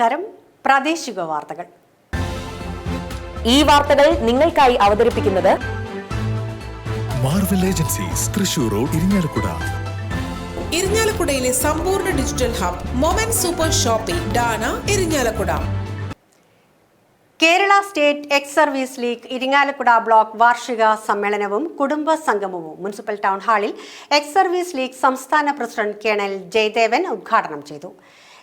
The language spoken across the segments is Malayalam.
നമസ്കാരം. പ്രാദേശിക വാർത്തകൾ. ഈ വാർത്തകൾ നിങ്ങൾക്കായി അവതരിപ്പിക്കുന്നത് Marvel agencies Thrissur road Irinjalakuda ഇരിഞ്ഞാലക്കുടയിലെ സമ്പൂർണ digital hub moment super shopping Dana Irinjalakuda Kerala state ex service league Irinjalakuda block വാർഷിക സമ്മേളനവും കുടുംബ സംഗമവും മുനിസിപ്പൽ ടൗൺ ഹാളിൽ എക്സ് സർവീസ് ലീഗ് സംസ്ഥാന പ്രസിഡന്റ് കേണൽ ജയദേവൻ ഉദ്ഘാടനം ചെയ്തു.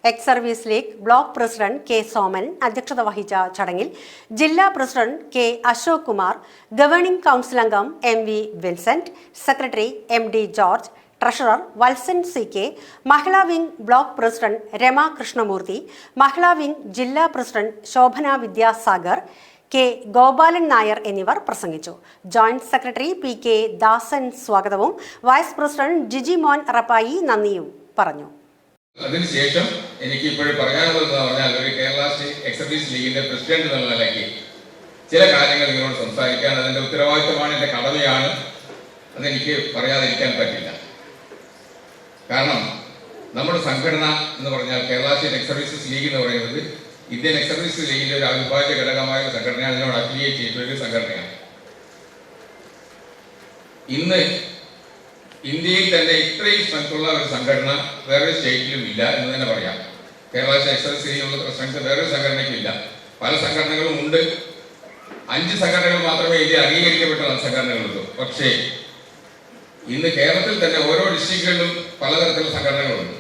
Ex service league block president K Soman അധ്യക്ഷത വഹിച്ച ചടങ്ങിൽ ജില്ലാ president K Ashok Kumar governing council അംഗം M V Vincent secretary M D George treasurer Valsan C K മഹിളാ wing block president Rama Krishnamoorthy മഹിളാ വിംഗ് ജില്ലാ പ്രസിഡന്റ് ശോഭന വിദ്യാസാഗർ കെ ഗോപാലൻ നായർ എന്നിവർ പ്രസംഗിച്ചു. Joint secretary P K Dasan സ്വാഗതവും വൈസ് പ്രസിഡന്റ് ജിജി മോൻ റപ്പായി നന്ദിയും പറഞ്ഞു. അതിനുശേഷം എനിക്ക് ഇപ്പോഴും പറയാനുള്ളതെന്ന് പറഞ്ഞാൽ ഒരു കേരള സ്റ്റേറ്റ് എക്സർസൈസ് ലീഗിന്റെ പ്രസിഡന്റ് എന്നുള്ള നിലയ്ക്ക് ചില കാര്യങ്ങൾ നിങ്ങളോട് സംസാരിക്കാൻ അതിന്റെ ഉത്തരവാദിത്തമാണ് എന്റെ കടമയാണ് അതെനിക്ക് പറയാതിരിക്കാൻ പറ്റില്ല. കാരണം നമ്മുടെ സംഘടന എന്ന് പറഞ്ഞാൽ കേരള സ്റ്റേറ്റ് എക്സർവീസസ് ലീഗ് എന്ന് പറയുന്നത് ഇന്ത്യൻ എക്സർവീസ് ലീഗിന്റെ ഒരു അവിഭാജ്യ ഘടകമായ സംഘടനയാണ് അതിനോട് അഫിലിയേറ്റ് ചെയ്തിട്ടുള്ള ഒരു സംഘടനയാണ്. ഇന്ന് ഇന്ത്യയിൽ തന്നെ ഇത്രയും സ്ട്രെങ്ത്തുള്ള ഒരു സംഘടന വേറെ സ്റ്റേറ്റിലും ഇല്ല എന്ന് തന്നെ പറയാം. കേരള എക്സൈസ് ലീഗിലുള്ള സ്ട്രെങ്ത് വേറെ സംഘടനയ്ക്കില്ല. പല സംഘടനകളും ഉണ്ട്. അഞ്ച് സംഘടനകൾ മാത്രമേ ഇന്ത്യ അംഗീകരിക്കപ്പെട്ട സംഘടനകളുള്ളൂ. പക്ഷേ ഇന്ന് കേരളത്തിൽ തന്നെ ഓരോ ഡിസ്ട്രിക്റ്റുകളിലും പലതരത്തിലുള്ള സംഘടനകളുണ്ട്.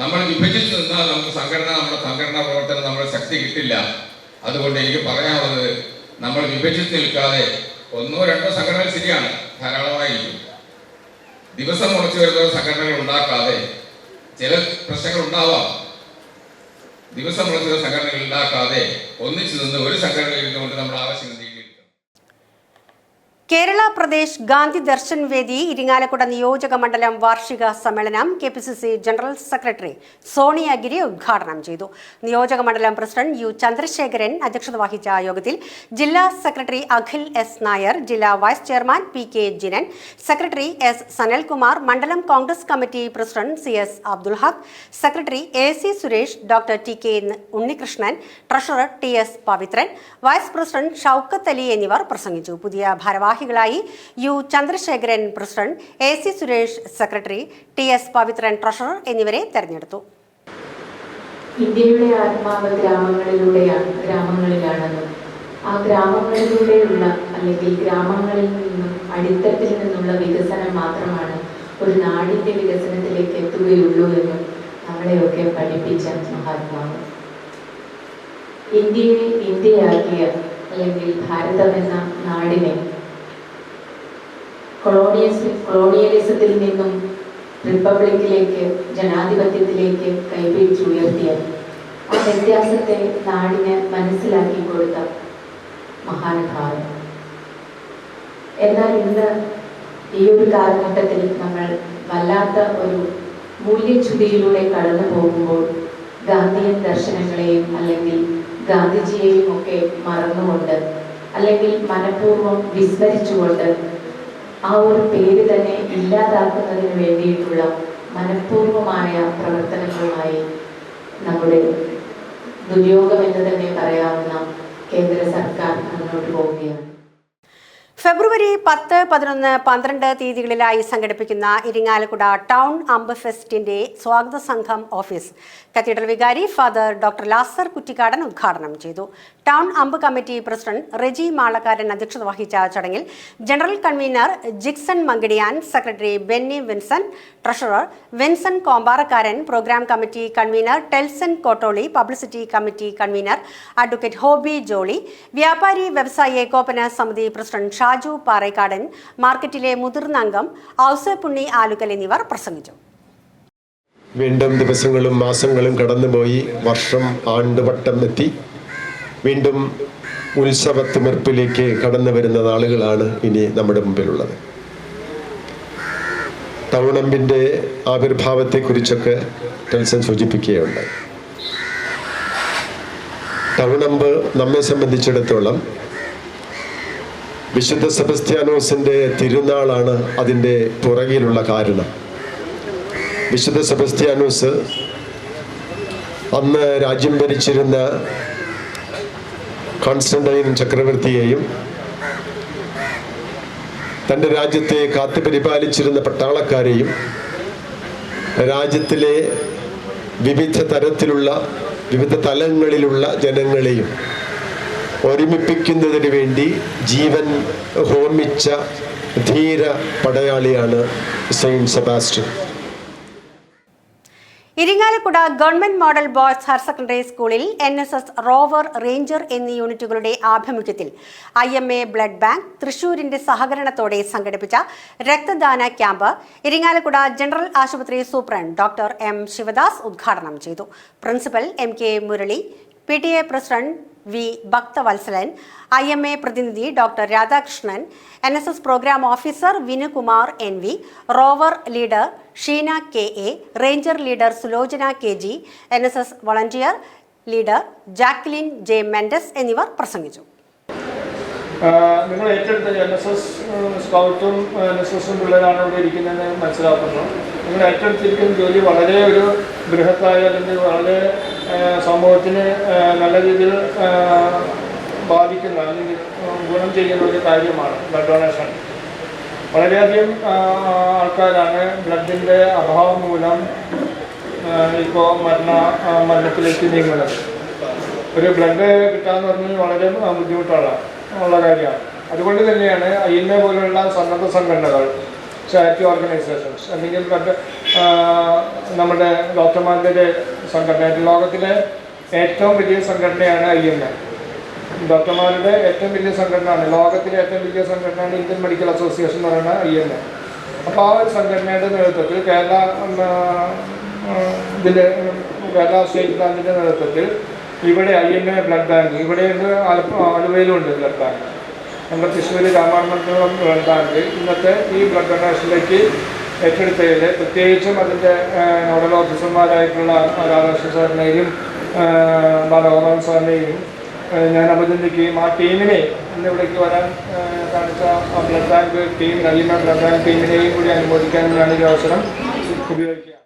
നമ്മൾ വിഭജിച്ച് നിന്നാൽ നമുക്ക് സംഘടന നമ്മുടെ സംഘടനാ പ്രവർത്തനം നമ്മുടെ ശക്തി കിട്ടില്ല. അതുകൊണ്ട് എനിക്ക് പറയാനുള്ളത് നമ്മൾ വിഭജിച്ച് നിൽക്കാതെ ഒന്നോ രണ്ടോ സംഘടനകൾ ശരിയാണ് ധാരാളമായിരിക്കും. ദിവസം മുളച്ചു വരുന്ന സംഘടനകൾ ഉണ്ടാക്കാതെ ചില പ്രശ്നങ്ങൾ ഉണ്ടാവാം ദിവസം ചില സംഘടനകൾ ഉണ്ടാക്കാതെ ഒന്നിച്ചു നിന്ന് ഒരു സംഘടനയിൽ ഇരുന്നുകൊണ്ട് നമ്മുടെ നേടിയെടുക്കണം കേരള പ്രദേശ് ഗാന്ധി ദർശൻ വേദി ഇരിങ്ങാലക്കുട നിയോജക മണ്ഡലം വാർഷിക സമ്മേളനം K P C C general secretary Soniyagiri ഉദ്ഘാടനം ചെയ്തു. നിയോജക മണ്ഡലം പ്രസിഡന്റ് യു ചന്ദ്രശേഖരൻ അധ്യക്ഷത വഹിച്ച യോഗത്തിൽ ജില്ലാ സെക്രട്ടറി അഖിൽ എസ് നായർ ജില്ലാ vice chairman P K Jinan secretary S Sanalkumar മണ്ഡലം Congress committee president C S Abdul Haq secretary A C Suresh doctor T K Unnikrishnan treasurer T S Pavithran vice president Shoukath Ali എന്നിവർ പ്രസംഗിച്ചു. പുതിയ ഭാരവാഹികളായി U Chandrasekharan president A C Suresh secretary T S Pavithran treasurer എന്നിവരെ തെരഞ്ഞെടുത്തു. ഇന്ത്യയുടെ ആത്മാവ് ഗ്രാമങ്ങളിലൂടെയാണ് ഗ്രാമങ്ങളിലാണെന്നും ആ ഗ്രാമങ്ങളിലൂടെയുള്ള അല്ലെങ്കിൽ ഗ്രാമങ്ങളിൽ നിന്നും അടിത്തട്ടിൽ നിന്നുള്ള വികസനം മാത്രമാണ് ഒരു നാടിന്റെ വികസനത്തിലേക്ക് എത്തുകയുള്ളൂ എന്നും നമ്മളെയൊക്കെ പഠിപ്പിച്ച മഹാത്മാവ്. ഇന്ത്യയെ ഇന്ത്യയാക്കിയ അല്ലെങ്കിൽ ഭാരതമെന്ന നാടിനെ കൊളോണിയലിസത്തിൽ നിന്നും റിപ്പബ്ലിക്കിലേക്ക് ജനാധിപത്യത്തിലേക്ക് കൈപിടിച്ചുയർത്തിയ ആ വ്യത്യാസത്തെ നാടിന് മനസ്സിലാക്കി കൊടുത്ത മഹാനുഭാവം എന്നാൽ ഇന്ന് ഈ ഒരു കാലഘട്ടത്തിൽ നമ്മൾ വല്ലാത്ത ഒരു മൂല്യച്യുതിയിലൂടെ കടന്നു പോകുമ്പോൾ ഗാന്ധിയൻ ദർശനങ്ങളെയും അല്ലെങ്കിൽ ഗാന്ധിജിയെയും ഒക്കെ മറന്നുകൊണ്ട് അല്ലെങ്കിൽ മനഃപൂർവം വിസ്മരിച്ചുകൊണ്ട് ആ ഒരു പേര് തന്നെ ഇല്ലാതാക്കുന്നതിന് വേണ്ടിയിട്ടുള്ള മനഃപൂർവമായ പ്രവർത്തനങ്ങളുമായി നമ്മുടെ ദുര്യോഗം എന്ന് തന്നെ പറയാവുന്ന കേന്ദ്ര സർക്കാർ മുന്നോട്ട് പോവുകയാണ്. ഫെബ്രുവരി പത്ത് പതിനൊന്ന് പന്ത്രണ്ട് തീയതികളിലായി സംഘടിപ്പിക്കുന്ന ഇരിങ്ങാലക്കുട ടൗൺ അമ്പ് ഫെസ്റ്റിന്റെ സ്വാഗത സംഘം ഓഫീസ്. കത്തീഡ്രൽ വികാരി ഫാദർ ഡോക്ടർ ലാസർ കുറ്റിക്കാടൻ ഉദ്ഘാടനം ചെയ്തു. ടൗൺ അമ്പ് കമ്മിറ്റി പ്രസിഡന്റ് റെജി മാളക്കാരൻ അധ്യക്ഷത വഹിച്ച ചടങ്ങിൽ general convener Jixon Mankidiyan secretary Benny Vinson treasurer Vinson Kombarakkaran programme committee convener Telson Kottoli publicity committee convener advocate Hobby Jolly വ്യാപാരി വ്യവസായി ഏകോപന സമിതി പ്രസിഡന്റ് ഷാജു പാറേക്കാടൻ മാർക്കറ്റിലെ മുതിർന്ന അംഗം ഔസപ്പുണ്ണി ആലുക്കൽ എന്നിവർ പ്രസംഗിച്ചു. വീണ്ടും ദിവസങ്ങളും മാസങ്ങളും കടന്നുപോയി വർഷം ആണ്ടുവട്ടം എത്തി. വീണ്ടും ഉത്സവത്തിമിർപ്പിലേക്ക് കടന്നു വരുന്ന നാളുകളാണ് ഇനി നമ്മുടെ മുമ്പിലുള്ളത്. തവണമ്പിന്റെ ആവിർഭാവത്തെക്കുറിച്ചൊക്കെ ടെൽസൻ സൂചിപ്പിക്കുകയുണ്ടായി. തവണമ്പ് നമ്മെ സംബന്ധിച്ചിടത്തോളം വിശുദ്ധ സെബസ്ത്യാനോസിന്റെ തിരുനാളാണ് അതിന്റെ പുറകിലുള്ള കാരണം. വിശുദ്ധ സെബസ്ത്യാനോസ് അന്ന് രാജ്യം ഭരിച്ചിരുന്ന കോൺസ്റ്റന്റൈൻ ചക്രവർത്തിയെയും തന്റെ രാജ്യത്തെ കാത്തു പരിപാലിച്ചിരുന്ന പട്ടാളക്കാരെയും രാജ്യത്തിലെ വിവിധ തരത്തിലുള്ള വിവിധ തലങ്ങളിലുള്ള ജനങ്ങളെയും ഒരുമിപ്പിക്കുന്നതിന് വേണ്ടി ജീവൻ ഹോമിച്ച ധീര പടയാളിയാണ് saint Sebastian. Irinjalakuda government model boys higher secondary സ്കൂളിൽ N S S rover ranger എന്നീ യൂണിറ്റുകളുടെ ആഭിമുഖ്യത്തിൽ I M A blood bank തൃശൂരിന്റെ സഹകരണത്തോടെ സംഘടിപ്പിച്ച രക്തദാന ക്യാമ്പ് ഇരിങ്ങാലക്കുട ജനറൽ ആശുപത്രി സൂപ്രണ്ട് ഡോക്ടർ എം ശിവദാസ് ഉദ്ഘാടനം ചെയ്തു. Principal M K Murali P T A president V Bhakthavalsalan I M A പ്രതിനിധി doctor Radhakrishnan N S S programme officer Vinukumar N V rover leader Sheena K A ranger leader Sulochana K G N S S volunteer leader Jacqueline J Mendes എന്നിവർ പ്രസംഗിച്ചു. നിങ്ങൾ ഏറ്റെടുത്ത എൻ എസ് എസ് സ്കൗട്ടും എൻ എസ് എസും പിള്ളേരാണ് ഇവിടെ ഇരിക്കുന്നതെന്ന് മനസ്സിലാക്കുന്നു. നിങ്ങൾ ഏറ്റെടുത്തിരിക്കുന്ന ജോലി വളരെ ഒരു ബൃഹത്തായ അല്ലെങ്കിൽ വളരെ സമൂഹത്തിന് നല്ല രീതിയിൽ ബാധിക്കുന്ന അല്ലെങ്കിൽ ഗുണം ചെയ്യുന്ന ഒരു കാര്യമാണ് ബ്ലഡ് ഡൊണേഷൻ വളരെയധികം ആൾക്കാരാണ് ബ്ലഡിന്റെ അഭാവം മൂലം ഇപ്പോൾ മരണ മരണത്തിലേക്ക് നീങ്ങുന്നത്. ഒരു ബ്ലഡ് കിട്ടാന്ന് പറഞ്ഞാൽ വളരെ ബുദ്ധിമുട്ടുള്ള ഉള്ള കാര്യമാണ്. അതുകൊണ്ട് തന്നെയാണ് ഐ എൻ എ പോലുള്ള സന്നദ്ധ സംഘടനകൾ ചാരിറ്റി ഓർഗനൈസേഷൻസ് അല്ലെങ്കിൽ മറ്റ് നമ്മുടെ ഡോക്ടർമാരുടെ സംഘടന ലോകത്തിലെ ഏറ്റവും വലിയ സംഘടനയാണ് ഐ എം എ. ഡോക്ടർമാരുടെ ഏറ്റവും വലിയ സംഘടനയാണ് ലോകത്തിലെ ഏറ്റവും വലിയ സംഘടനയാണ് ഇന്ത്യൻ മെഡിക്കൽ അസോസിയേഷൻ എന്ന് പറയുന്ന ഐ എം എ. അപ്പോൾ ആ ഒരു സംഘടനയുടെ നേതൃത്വത്തിൽ കേരള ഇതിന്റെ കേരള സ്റ്റേറ്റ് ബാങ്കിന്റെ നേതൃത്വത്തിൽ ഇവിടെ I M A blood bank ഇവിടെയുണ്ട് ആലപ്പ ആലുവയിലുണ്ട് ബ്ലഡ് ബാങ്ക്. നമ്മുടെ തൃശ്ശൂർ രാമാനന്ദപുരം ബ്ലഡ് ബാങ്ക് ഇന്നത്തെ ഈ ബ്ലഡ് ഡൊണേഷനിലേക്ക് ഏറ്റെടുത്തതിൽ പ്രത്യേകിച്ചും അതിന്റെ നോഡൽ ഓഫീസർമാരായിട്ടുള്ള രാധാകൃഷ്ണ സാറിനെയും ബാലഗോപാൽ സാറിനെയും ഞാൻ അഭിനന്ദിക്കുകയും ആ ടീമിനെ ഇന്ന് ഇവിടേക്ക് വരാൻ കാണിച്ച blood bank team M blood bank ടീമിനെയും കൂടി അനുമോദിക്കാൻ ഞാൻ ഈ അവസരം ഉപയോഗിക്കുക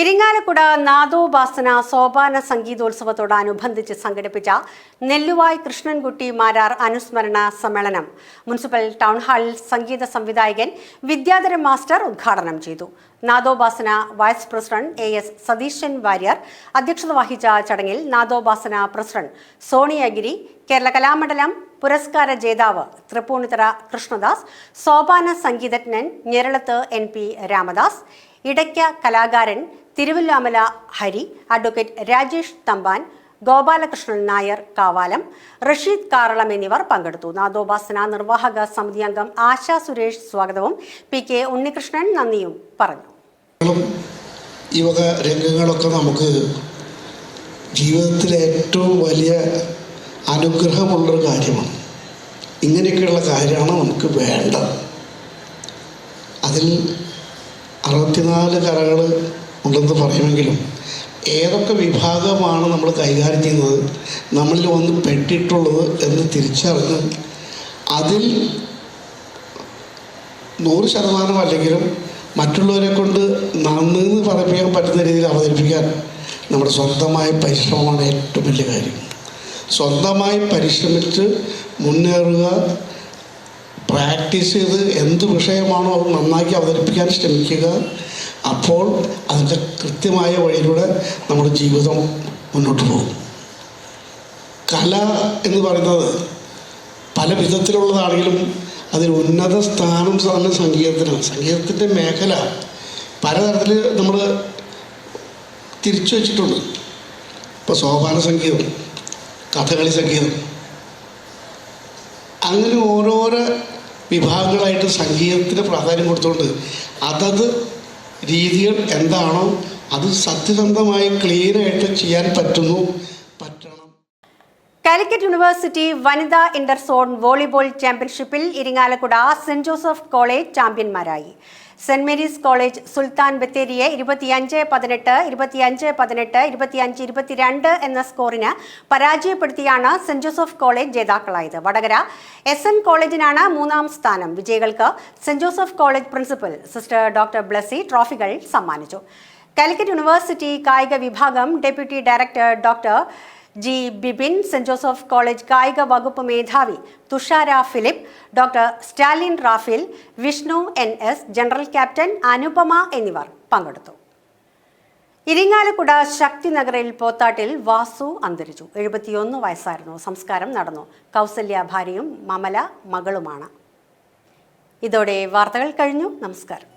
ഇരിങ്ങാലക്കുട നാദോപാസന സോപാന സംഗീതോത്സവത്തോടനുബന്ധിച്ച് സംഘടിപ്പിച്ച നെല്ലുവായ് കൃഷ്ണൻകുട്ടി മാരാർ അനുസ്മരണ സമ്മേളനം. മുനിസിപ്പൽ ടൗൺ ഹാളിൽ സംഗീത സംവിധായകൻ വിദ്യാധരൻ മാസ്റ്റർ ഉദ്ഘാടനം ചെയ്തു. Nadopasana vice president A S Satheesan Warrier അധ്യക്ഷത വഹിച്ച ചടങ്ങിൽ നാദോപാസന പ്രസിഡന്റ് സോണിയഗിരി കേരള കലാമണ്ഡലം പുരസ്കാര ജേതാവ് തൃപ്പൂണിത്തറ കൃഷ്ണദാസ് സോപാന സംഗീതജ്ഞൻ ഞെരളത്ത് എൻ പി രാമദാസ് ഇടയ്ക്ക കലാകാരൻ തിരുവല്ലാമല ഹരി അഡ്വക്കേറ്റ് രാജേഷ് തമ്പാൻ ഗോപാലകൃഷ്ണൻ നായർ കാവാലം റഷീദ് കാറളം എന്നിവർ പങ്കെടുത്തു. നാദോപാസന നിർവാഹക സമിതി അംഗം ആശാ സുരേഷ് സ്വാഗതവും പി കെ ഉണ്ണികൃഷ്ണൻ നന്ദിയും പറഞ്ഞു. ഈ വക രംഗങ്ങളൊക്കെ നമുക്ക് ജീവിതത്തിലെ ഏറ്റവും വലിയ അനുഗ്രഹമുള്ളൊരു കാര്യമാണ്. ഇങ്ങനെയൊക്കെയുള്ള കാര്യമാണ് നമുക്ക് വേണ്ടത്. അതിൽ അറുപത്തിനാല് കലകൾ ഉണ്ടെന്ന് പറയുമെങ്കിലും ഏതൊക്കെ വിഭാഗമാണ് നമ്മൾ കൈകാര്യം ചെയ്യുന്നത് നമ്മളിൽ ഒന്ന് പെട്ടിട്ടുള്ളത് എന്ന് തിരിച്ചറിഞ്ഞ് അതിൽ നൂറ് ശതമാനം അല്ലെങ്കിലും മറ്റുള്ളവരെ കൊണ്ട് നന്നെന്ന് പറയിപ്പിക്കാൻ പറ്റുന്ന രീതിയിൽ അവതരിപ്പിക്കാൻ നമ്മുടെ സ്വന്തമായ പരിശ്രമമാണ് ഏറ്റവും വലിയ കാര്യം. സ്വന്തമായി പരിശ്രമിച്ച് മുന്നേറുക പ്രാക്ടീസ് ചെയ്ത് എന്ത് വിഷയമാണോ അത് നന്നാക്കി അവതരിപ്പിക്കാൻ ശ്രമിക്കുക. അപ്പോൾ അതിന്റെ കൃത്യമായ വഴിയിലൂടെ നമ്മുടെ ജീവിതം മുന്നോട്ട് പോകും. കല എന്ന് പറയുന്നത് പല വിധത്തിലുള്ളതാണെങ്കിലും അതിൽ ഉന്നത സ്ഥാനം തന്നെ സംഗീതത്തിനാണ്. സംഗീതത്തിന്റെ മേഖല പലതരത്തിൽ നമ്മൾ തിരിച്ചു വച്ചിട്ടുണ്ട്. ഇപ്പോൾ സോപാന സംഗീതം കഥകളി സംഗീതം. അങ്ങനെ ഓരോരോ വിഭാഗങ്ങളായിട്ട് സംഗീതത്തിന് പ്രാധാന്യം കൊടുത്തുകൊണ്ട് അതത് രീതികൾ എന്താണോ അത് സത്യസന്ധമായി ക്ലിയറായിട്ട് ചെയ്യാൻ പറ്റുന്നു കാലിക്കറ്റ് യൂണിവേഴ്സിറ്റി വനിതാ ഇന്റർസോൺ വോളിബോൾ ചാമ്പ്യൻഷിപ്പിൽ ഇരിങ്ങാലക്കുട സെന്റ് ജോസഫ് കോളേജ് ചാമ്പ്യന്മാരായി. സെന്റ് മേരീസ് കോളേജ് സുൽത്താൻ ബത്തേരിയെ ഇരുപത്തിയഞ്ച് പതിനെട്ട് ഇരുപത്തിയഞ്ച് പതിനെട്ട് ഇരുപത്തിയഞ്ച് ഇരുപത്തിരണ്ട് എന്ന സ്കോറിന് പരാജയപ്പെടുത്തിയാണ് സെന്റ് ജോസഫ് കോളേജ് ജേതാക്കളായത്. വടകര എസ് എൻ കോളേജിനാണ് മൂന്നാം സ്ഥാനം. വിജയികൾക്ക് saint Joseph college principal sister doctor Blessy ട്രോഫികൾ സമ്മാനിച്ചു. കാലിക്കറ്റ് യൂണിവേഴ്സിറ്റി കായിക വിഭാഗം deputy director doctor G Bibin saint Joseph college കായിക വകുപ്പ് മേധാവി Thushara Philip doctor Stalin Raphael Vishnu N S general captain Anupama എന്നിവർ പങ്കെടുത്തു. ഇരിങ്ങാലക്കുട ശക്തി ശക്തിനഗറിൽ പോത്താട്ടിൽ വാസു അന്തരിച്ചു. എഴുപത്തിയൊന്ന് വയസ്സായിരുന്നു. സംസ്കാരം നടന്നു. കൗസല്യ ഭാര്യയും മമല മകളുമാണ്. ഇതോടെ വാർത്തകൾ കഴിഞ്ഞു. നമസ്കാരം.